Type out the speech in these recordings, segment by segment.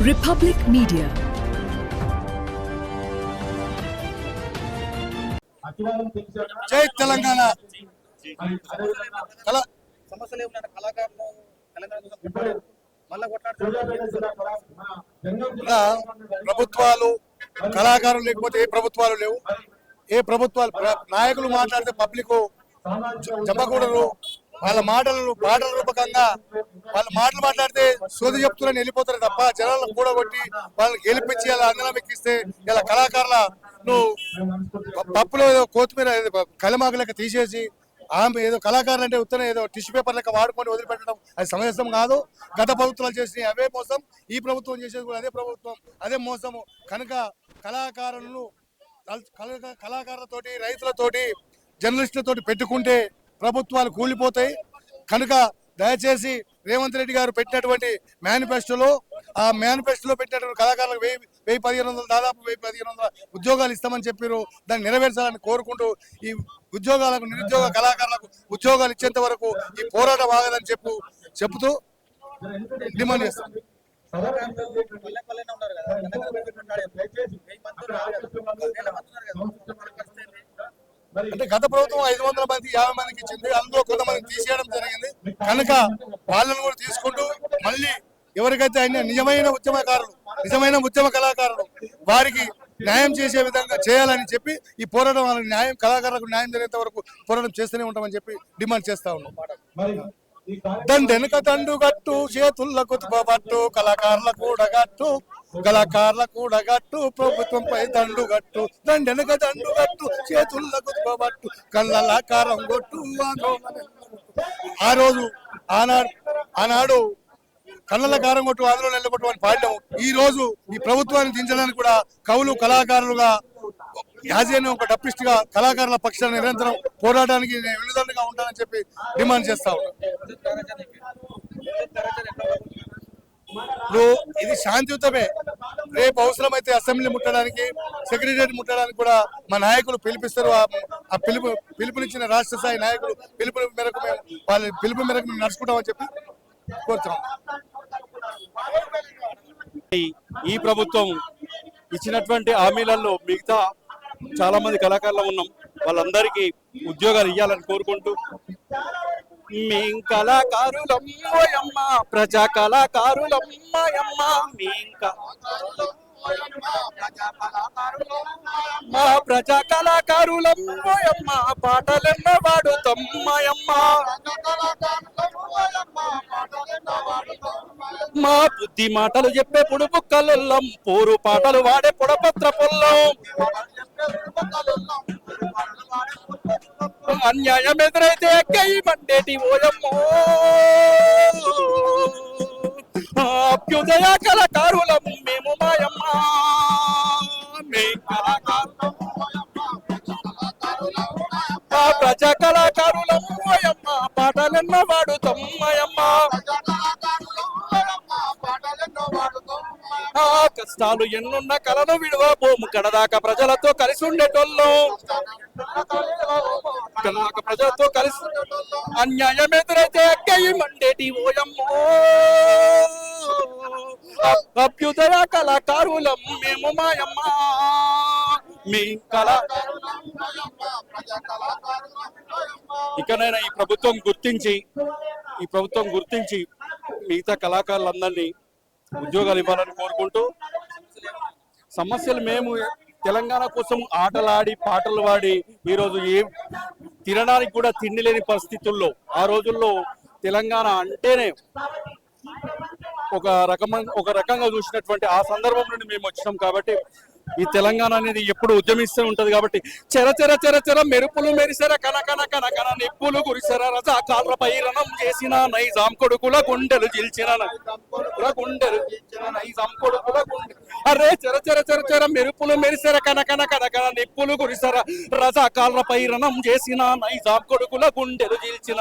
Republic Media. జై తెలంగాణ. సమస్యలు కళాకారులు ప్రభుత్వాలు కళాకారులు లేకపోతే ఏ ప్రభుత్వాలు లేవు. ఏ ప్రభుత్వాలు ప్ర- నాయకులు మాట్లాడితే పబ్లిక్ చెప్పకూడదు వాళ్ళ మాటలను పాటల రూపకంగా వాళ్ళ మాటలు మాట్లాడితే సోది చెప్తున్నారని వెళ్ళిపోతారు తప్ప జనాలను కూడగొట్టి వాళ్ళని గెలిపించి అలా అందరం ఎక్కిస్తే ఇలా కళాకారుల నువ్వు పప్పులో ఏదో కొత్తిమీర కలిమాకు లెక్క తీసేసి ఆమె ఏదో కళాకారులు అంటే ఉత్తరం ఏదో టిష్యూ పేపర్ లెక్క వాడుకొని వదిలిపెట్టడం అది సమంజసం కాదు. గత ప్రభుత్వాలు చేసిన అవే మోసం. ఈ ప్రభుత్వం చేసేది కూడా అదే ప్రభుత్వం. అదే మోసము. కనుక కళాకారులను కళాకారులతోటి రైతులతోటి జర్నలిస్టులతోటి పెట్టుకుంటే ప్రభుత్వాలు కూలిపోతాయి. కనుక దయచేసి రేవంత్ రెడ్డి గారు పెట్టినటువంటి మేనిఫెస్టోలో ఆ మేనిఫెస్టోలో పెట్టినటువంటి కళాకారులకు వెయ్యి వెయ్యి పదిహేను వందలు దాదాపు వెయ్యి పదిహేను వందల ఉద్యోగాలు ఇస్తామని చెప్పారు దాన్ని నెరవేర్చాలని కోరుకుంటూ ఈ ఉద్యోగాలకు నిరుద్యోగ కళాకారులకు ఉద్యోగాలు ఇచ్చేంత వరకు ఈ పోరాటం ఆగదని చెప్పు చెబుతూ డిమాండ్ చేస్తాం. అంటే గత ప్రభుత్వం ఐదు వందల మంది యాభై మందికి ఇచ్చింది. అందులో కొంతమంది తీసేయడం జరిగింది. కనుక వాళ్ళని కూడా తీసుకుంటూ మళ్ళీ ఎవరికైతే ఆయన నిజమైన ఉద్యమకారులు నిజమైన ఉద్యమ కళాకారులు వారికి న్యాయం చేసే విధంగా చేయాలని చెప్పి ఈ పోరాటం వాళ్ళకి న్యాయం కళాకారులకు న్యాయం జరిగేంత వరకు పోరాటం చేస్తూనే ఉంటామని చెప్పి డిమాండ్ చేస్తా ఉన్నాం. దండెనక దండు గట్టు చేతులకు పట్టు కళాకారుల కూడగట్టు కళాకారుల కూడగట్టు ప్రభుత్వంపై దండు గట్టు దండెనక దండు గట్టు చేతులకు పట్టు కారం కొట్టు ఆ రోజు ఆనాడు ఆనాడు కళ్ళల కారం కొట్టు ఆందోళన నిలబట్టు అని పాడడం ఈ రోజు ఈ ప్రభుత్వాన్ని దించడానికి కూడా కవులు కళాకారులుగా యాజీని ఒక డప్పిస్ట్గా కళాకారుల పక్షాన్ని నిరంతరం పోరాటానికి నేను వెన్నుదన్నుగా ఉంటానని చెప్పి డిమాండ్ చేస్తా ఇప్పుడు ఇది శాంతియుతమే. రేపు అవసరమైతే అసెంబ్లీ ముట్టడానికి సెక్రటరియట్ ముట్టడానికి కూడా మా నాయకులు పిలిపిస్తారు. ఆ పిలుపు పిలుపునిచ్చిన రాష్ట్ర స్థాయి నాయకులు పిలుపు మేరకు మేము వాళ్ళ పిలుపు మేరకు మేము నడుచుకుంటామని చెప్పి కోరుతున్నాం. ఈ ప్రభుత్వం ఇచ్చినటువంటి హామీలలో మిగతా చాలా మంది కళాకారులు ఉన్నాం. వాళ్ళందరికీ ఉద్యోగాలు ఇవ్వాలని కోరుకుంటూ. మేం కళాకారులమ్మోయమ్మ ప్రజా కళాకారులమ్మయమ్మ మేం మా ప్రజా కళాకారులమ్మోయమ్మ పాటలెన్న వాడుతమ్మయమ్మ మా బుద్ధి మాటలు చెప్పే పుడుపు కళ్ళం పోరు పాటలు వాడే పొడపత్ర పొల్లం. అన్యాయం ఎదురైతే ఎక్కయి మండేటి ఓయమ్మో. అభ్యుదయ కళాకారులం ఆ కష్టాలు ఎన్నున్న కలను విడువ భూము కడదాకా ప్రజలతో కలిసి ఉండేటోళ్ళు. కడదాకా ప్రజలతో కలిసి అన్యాయం ఎదురైతే ఎక్కయి మండేటి ఓయమ్మో. అభ్యుదయ కళాకారులం మేము మాయమ్మ. మీ కళ ఇకనైనా ఈ ప్రభుత్వం గుర్తించి ఈ ప్రభుత్వం గుర్తించి మిగతా కళాకారులందరినీ ఉద్యోగాలు ఇవ్వాలని కోరుకుంటూ సమస్యలు మేము తెలంగాణ కోసం ఆటలాడి పాటలు పాడి ఈరోజు ఏ తినడానికి కూడా తిండి లేని పరిస్థితుల్లో ఆ రోజుల్లో తెలంగాణ అంటేనే ఒక రకమైన ఒక రకంగా చూసినటువంటి ఆ సందర్భం నుండి మేము వచ్చినాం కాబట్టి ఈ తెలంగాణ అనేది ఎప్పుడు ఉద్యమిస్తూ ఉంటది కాబట్టి చెర చెర చెర చెర మెరుపులు మెరిసెర కన కన కన కన నిప్పులు కురిసెర రజా కాళ్ళ పైరణం చేసిన నైజాం కొడుకుల గుండెలు జిల్చిన గుండెలు నైజాం కొడుకుల గుండె. అరే చెర చెర చెర చెర మెరుపులు మెరిసెర కన కన కన కన నిప్పులు కురిసెర రజా కాళ్ళ పైరణం చేసిన నైజాం కొడుకుల గుండెలు జిల్చిన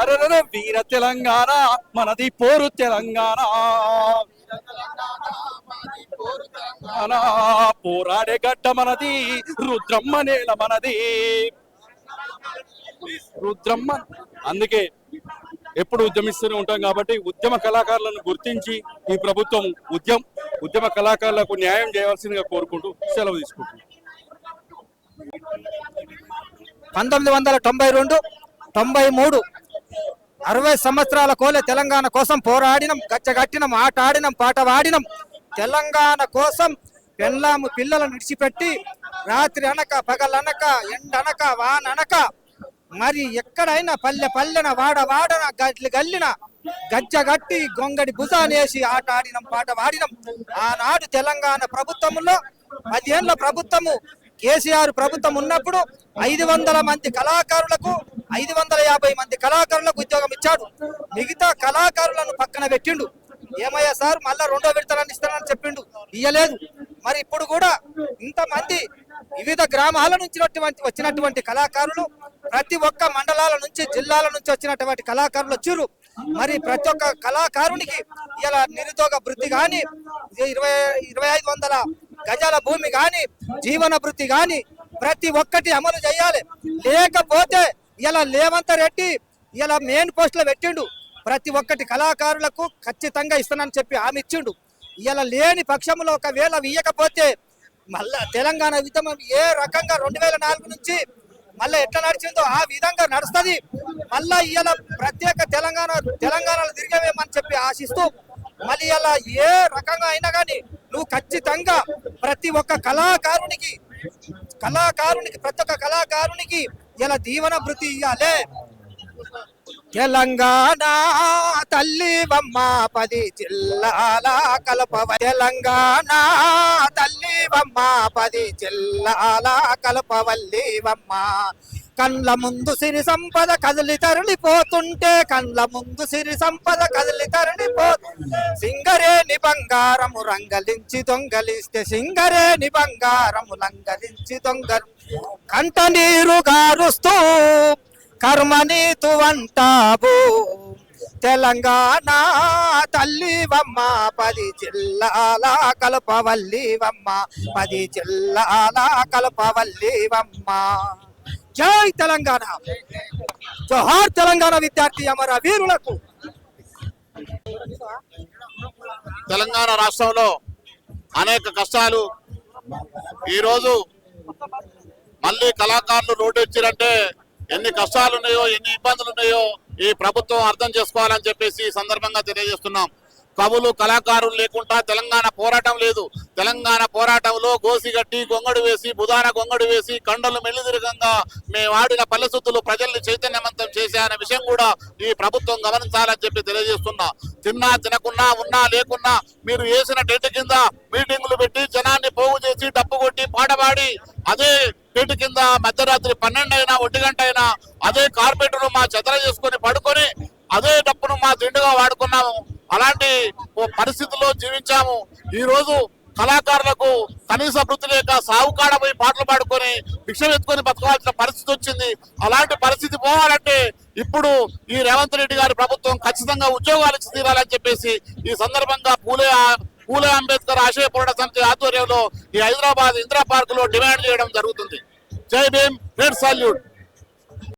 అరే అరే వీర తెలంగాణ మనది పోరు తెలంగాణ తెలంగాణ. పోరాడే గడ్డ మనది రుద్రమ్మ నేల మనది. రుద్రమ్మ అందుకే ఎప్పుడు ఉద్యమిస్తూనే ఉంటాం కాబట్టి ఉద్యమ కళాకారులను గుర్తించి ఈ ప్రభుత్వం ఉద్యమ ఉద్యమ కళాకారులకు న్యాయం చేయవలసిందిగా కోరుకుంటూ సెలవు తీసుకుంటున్నాం. పంతొమ్మిది వందల తొంభై రెండు తొంభై మూడు అరవై సంవత్సరాల కోలే తెలంగాణ కోసం పోరాడినం గచ్చగట్టినం ఆట ఆడినం పాట పాడినం తెలంగాణ కోసం పెళ్ళాము పిల్లలను విడిచిపెట్టి రాత్రి అనక పగలనక ఎండనక వాననక మరి ఎక్కడైనా పల్లె పల్లెన వాడ వాడన గడ్లి గల్లిన గజ్జగట్టి గొంగడి భుజానేసి ఆట ఆడినం పాట పాడినం ఆనాడు తెలంగాణ ప్రభుత్వంలో పదేళ్ళ ప్రభుత్వము కేసీఆర్ ప్రభుత్వం ఉన్నప్పుడు ఐదు వందల మంది కళాకారులకు ఐదు వందల యాభై మంది కళాకారులకు ఉద్యోగం ఇచ్చాడు. మిగతా కళాకారులను పక్కన పెట్టిండు. ఏమయ్యా సార్ మళ్ళా రెండో విడతలను ఇస్తానని చెప్పిండు. ఇయ్యలేదు. మరి ఇప్పుడు కూడా ఇంతమంది వివిధ గ్రామాల నుంచి వచ్చినటువంటి వచ్చినటువంటి కళాకారులు ప్రతి ఒక్క మండలాల నుంచి జిల్లాల నుంచి వచ్చినటువంటి కళాకారులు వచ్చారు. మరి ప్రతి ఒక్క కళాకారునికి ఇలా నిరుద్యోగ వృత్తి కానీ ఇరవై ఇరవై ఐదు వందల గజాల భూమి కానీ జీవన వృత్తి కానీ ప్రతి ఒక్కటి అమలు చేయాలి. లేకపోతే ఇలా లేవంత రెడ్డి ఇలా మెయిన్ పోస్టులో పెట్టిండు. ప్రతి ఒక్కటి కళాకారులకు ఖచ్చితంగా ఇస్తానని చెప్పి హామీ ఇచ్చిండు. ఇలా లేని పక్షంలో ఒకవేళ ఇయ్యకపోతే మళ్ళా తెలంగాణ ఉద్యమం ఏ రకంగా రెండు వేల నాలుగు నుంచి మళ్ళీ ఎట్లా నడిచిందో ఆ విధంగా నడుస్తుంది. మళ్ళా ఇవాళ ప్రత్యేక తెలంగాణ తెలంగాణలో తిరిగేమని చెప్పి ఆశిస్తూ మళ్ళీ ఇలా ఏ రకంగా అయినా కానీ నువ్వు ఖచ్చితంగా ప్రతి ఒక్క కళాకారునికి కళాకారునికి ప్రతి ఒక్క కళాకారునికి ఇలా దీవన భృతి ఇయ్యాలే. తెలంగాణ తల్లి బొమ్మ పది జిల్లాల కలపవ తెలంగాణ తల్లి బొమ్మ పది జిల్లాల కలపవల్లి బొమ్మ. కండ్ల ముందు సిరి సంపద కదిలి తరలిపోతుంటే కండ్ల ముందు సిరి సంపద కదిలి తరలిపోతుంటే. సింగరేని బంగారము రంగలించి దొంగలిస్తే సింగరేని బంగారము లంగలించి దొంగ కంట నీరు గారుస్తూ కర్మనీతు అంటావు తెలంగాణ తల్లివమ్మ పది జిల్లాల కలపవల్లివమ్మ పది జిల్లాల కలపవల్లివమ్మ. జై తెలంగాణ. జోహార్ తెలంగాణ విద్యార్థి అమర వీరులకు. తెలంగాణ రాష్ట్రంలో అనేక కష్టాలు. ఈరోజు మళ్ళీ కళాకారులు రోడ్డు ఎచ్చిరంటే ఎన్ని కష్టాలు ఉన్నాయో ఎన్ని ఇబ్బందులు ఉన్నాయో ఈ ప్రభుత్వం అర్థం చేసుకోవాలని చెప్పేసి సందర్భంగా తెలియజేస్తున్నాం. కవులు కళాకారులు లేకుండా తెలంగాణ పోరాటం లేదు. తెలంగాణ పోరాటంలో గోసిగట్టి గొంగడు వేసి బుధాన గొంగడు వేసి కండలు మెల్లిదిరగంగా మేము ఆడిన పల్లెసుద్దులు ప్రజల్ని చైతన్యవంతం చేసే విషయం కూడా ఈ ప్రభుత్వం గమనించాలని చెప్పి తెలియజేస్తున్నా. తిన్నా తినకున్నా ఉన్నా లేకున్నా మీరు వేసిన టెంట్ కింద మీటింగులు పెట్టి జనాన్ని పోగు చేసి డప్పు కొట్టి పాటపాడి అదే టెంట్ కింద మధ్యరాత్రి పన్నెండు అయినా ఒంటి గంట అయినా అదే కార్పెట్ను మా చెదర చేసుకుని పరిస్థితుల్లో జీవించాము. ఈ రోజు కళాకారులకు కనీస వృత్తి లేక సాగుకాడ పోయి పాటలు పాడుకొని భిక్ష ఎత్తుకొని బతకవలసిన పరిస్థితి వచ్చింది. అలాంటి పరిస్థితి పోవాలంటే ఇప్పుడు ఈ రేవంత్ రెడ్డి గారి ప్రభుత్వం ఖచ్చితంగా ఉద్యోగాలు ఇచ్చి తీరాలని చెప్పేసి ఈ సందర్భంగా పూలే పూలే అంబేద్కర్ ఆశయ పోరాట సమితి ఆధ్వర్యంలో ఈ హైదరాబాద్ ఇందిరా పార్క్లో డిమాండ్ చేయడం జరుగుతుంది. జై భీమ్ రెడ్ సాల్యూట్.